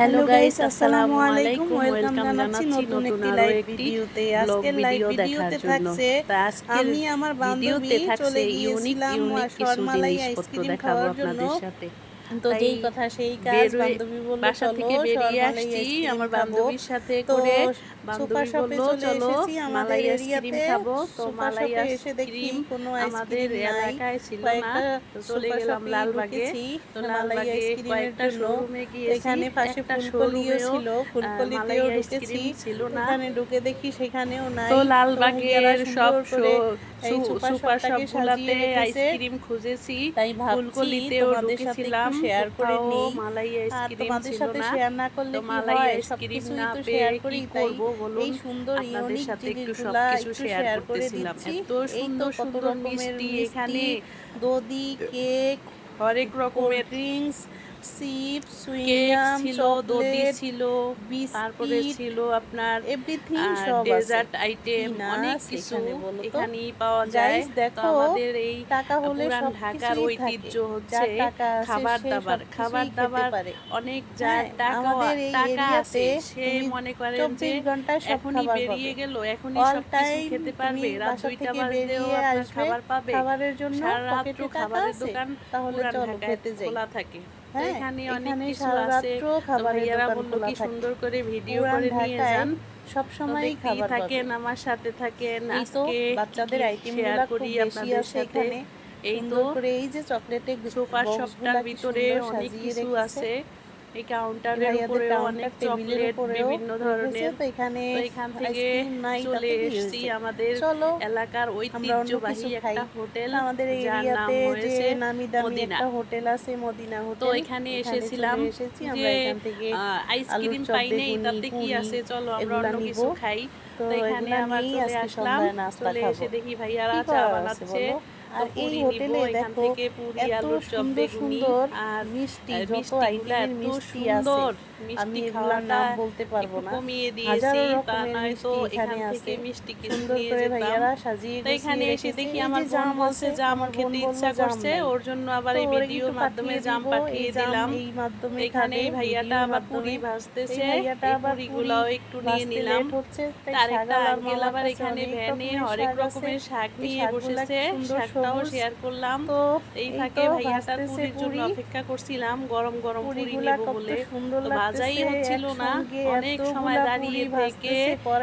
Hello guys আসসালামু আলাইকুম welcome জানাচ্ছি নতুন একটি লাইভ ভিডিওতে আজকে লাইভ ভিডিওতে থাকছে আমি আমার বান্ধবী চলে গিয়েছিলাম ইউনিক ইউনিক কিছু শর্মালাই দেখাবো আপনাদের সাথে। তো যেই কথা সেই কাজ বান্ধবী বলল বাসা থেকে বেরিয়ে আসছি আমার বান্ধবীর সাথে করে বান্ধবী চলে চলো খাব। তো মালাই এসে দেখি কোনো আমাদের এলাকায় ছিল না। চলে গেলাম লালবাগে তো লালবাগে কয়েকটা শোরুমে গিয়েছি। এখানে পাশে ফুলকলিও ছিল ফুলকলিতেও ঢুকেছি। ছিল না। এখানে ঢুকে দেখি সেখানেও নাই। তো লালবাগের সব সুপার শপ আইসক্রিম খুঁজেছি। ফুলকলিতেও ঢুকেছিলাম। শেয়ার করে নেই। তোমাদের সাথে শেয়ার না। করলে কি হয়? সবকিছুই তো শেয়ার করি তাই। এই সুন্দর ইউনিক জিনিসগুলা একটু শেয়ার করে দিচ্ছি এই তো কত মিষ্টি এখানে। দদি কেক হরেক রকমের ড্রিঙ্কস সিপ সুইয়াম ছিল ছিল তারপরে ছিল আপনার এভরিথিং সব ডেজার্ট আইটেম অনেক কিছু এখানেই পাওয়া যায়। দেখো আমাদের এই টাকা হলে সব ঢাকার ঐতিহ্য হচ্ছে খাবার দাবার। খাবার দাবার অনেক যায় টাকা আছে। সে মনে করে যে এখনই বেরিয়ে গেল এখনই সব কিছু খেতে পারবে। রাত দুইটা বাজলেও আপনার খাবার পাবে। খাবারের জন্য রাত খাবারের দোকান তাহলে চলো খেতে যাই। খোলা থাকে। ভিডিও যান। সব সময় খাবার থাকেন আমার সাথে থাকেন। বাচ্চাদের আইটেম করি আপনাদের সাথে? এই তো এই যে চকলেটে সোফার শপটার ভিতরে অনেক কিছু আছে। এই কাউন্টারের উপরে অনেক চকলেট বিভিন্ন ধরনের। তো এখানে এখান থেকে চলে এসেছি আমাদের এলাকার ঐতিহ্যবাহী একটা হোটেল আমাদের এরিয়াতে যে নামি দামি একটা হোটেল আছে মদিনা হোটেল তো এখানে এসেছিলাম এসেছি। আইসক্রিম পাই নাই তাতে কি আছে? চলো আমরা অন্য কিছু খাই। তো এখানে আমার চলে আসলাম। চলে এসে দেখি ভাইয়ারা চা বানাচ্ছে। আর এই হোটেলে দেখো এত সুন্দর সুন্দর মিষ্টি যত আইটেমের মিষ্টি আছে। আমি এগুলোর নাম বলতে পারব না। হাজার রকমের মিষ্টি এখানে আছে। সুন্দর করে ভাইয়ারা সাজিয়ে তো এখানে এসে দেখি আমার জাম আছে জাম খেতে ইচ্ছা করছে ওর জন্য আবার এই ভিডিও মাধ্যমে জাম পাঠিয়ে দিলাম। এই মাধ্যমে এখানে ভাইয়াটা আবার পুরি ভাজতেছে এই পুরিগুলো একটু নিয়ে নিলাম। তার একটা আঙ্কেল আবার এখানে ভ্যানে হরেক রকমের শাক নিয়ে বসেছে ব্লগটাও শেয়ার করলাম। তো এই থাকে ভাইয়াটার পুরীর জন্য অপেক্ষা করছিলাম। গরম গরম পুরি নেব বলে। সুন্দর বাজাই হচ্ছিল না। অনেক সময় দাঁড়িয়ে থেকে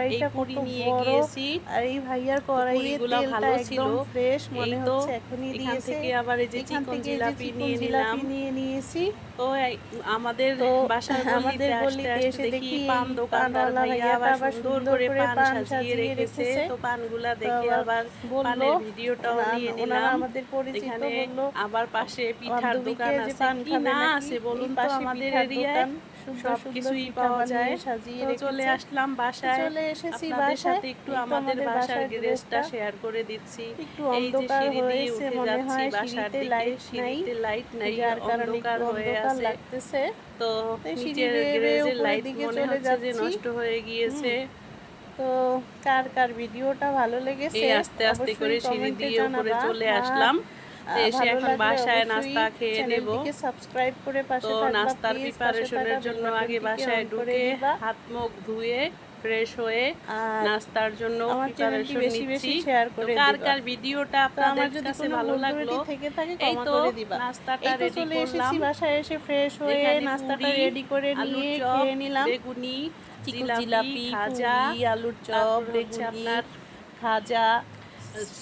এই পুরি নিয়ে গিয়েছি। আর এই ভাইয়ার কড়াইয়ে তেলটা ভালো ছিল। ফ্রেশ মনে হচ্ছে এখনই দিয়েছে। থেকে আবার এই যে চিকন জিলাপি নিয়ে নিলাম। নিয়ে নিয়েছি। তো আমাদের বাসার আমাদের গলিতে এসে দেখি পান দোকানদার ভাইয়া আবার সুন্দর করে পান সাজিয়ে রেখেছে তো পানগুলা দেখে আবার পানের ভিডিওটাও নিয়ে আমাদের পরিচিত বলল আবার পাশে পিঠার দোকান আছে কি না আছে বলুন তো আমাদের এরিয়ায়? সবকিছুই পাওয়া যায়। সাজিয়ে চলে আসলাম বাসায়। চলে এসেছি বাসায়। একটু আমাদের বাসার গ্যারেজটা শেয়ার করে দিচ্ছি। একটু অন্ধকার হয়েছে মনে হয় সিঁড়িতে লাইট নাই। লাইট নাই যার কারণে অন্ধকার হয়ে আছে। লাগতেছে। তো নিচের গ্যারেজের লাইট মনে হচ্ছে যে নষ্ট হয়ে গিয়েছে। তো কার কার ভিডিওটা ভালো লেগেছে আস্তে আস্তে করে সিঁড়ি দিয়ে উপরে চলে হ্যাঁ, আসলাম। এসে এখন বাসায় নাস্তা খেয়ে নেব। সাবস্ক্রাইব করে পাশে নাস্তার প্রিপারেশনের জন্য আগে বাসায় ঢুকে হাত মুখ ধুয়ে ফ্রেশ হয়ে নাস্তার জন্য প্রিপারেশন করে কার কার ভিডিওটা আপনাদের কাছে ভালো লাগল এই তো নাস্তাটা রেডি করলাম। বাসায় এসে ফ্রেশ হয়ে নাস্তাটা রেডি করে নিয়ে খেয়ে নিলাম। বেগুনি জিলাপি ভাজা আলুর চপ দেখছি আপনার ভাজা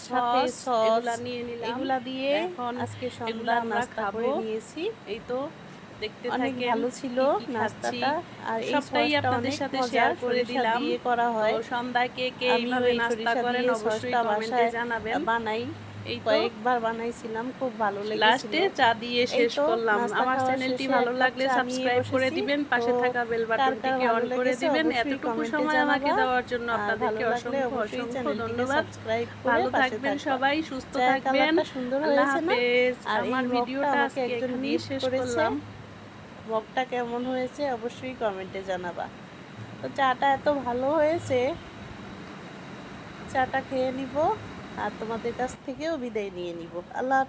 সাথে সস এগুলা নিয়ে নিলাম। এগুলা দিয়ে এখন আজকে সন্ধ্যা আমরা করে নিয়েছি। এই তো দেখতে থাকেন ভালো ছিল নাস্তাটা। আর সবটাই আপনাদের সাথে শেয়ার করে দিলাম। করা হয়। সন্ধ্যায় কে কে এইভাবে নাস্তা করেন অবশ্যই কমেন্টে জানাবেন। বানাই। এই কয়েকবার বানাইছিলাম খুব ভালো লেগেছিল। লাস্টে চা দিয়ে শেষ করলাম। আমার চ্যানেলটি ভালো লাগলে সাবস্ক্রাইব করে দিবেন। পাশে থাকা বেল বাটনটিকে অন করে দিবেন। এতটুকু সময় আমাকে দেওয়ার জন্য আপনাদেরকে অসংখ্য অসংখ্য ধন্যবাদ। ভালো থাকবেন সবাই সুস্থ থাকবেন। সুন্দর হয়েছে আর আমার ভিডিওটা আজকে এখানেই শেষ করলাম। মগটা কেমন হয়েছে অবশ্যই কমেন্টে জানাবা তো চাটা এত ভালো হয়েছে, চাটা খেয়ে নিব আর তোমাদের কাছ থেকেও বিদায় নিয়ে নিব আল্লাহ।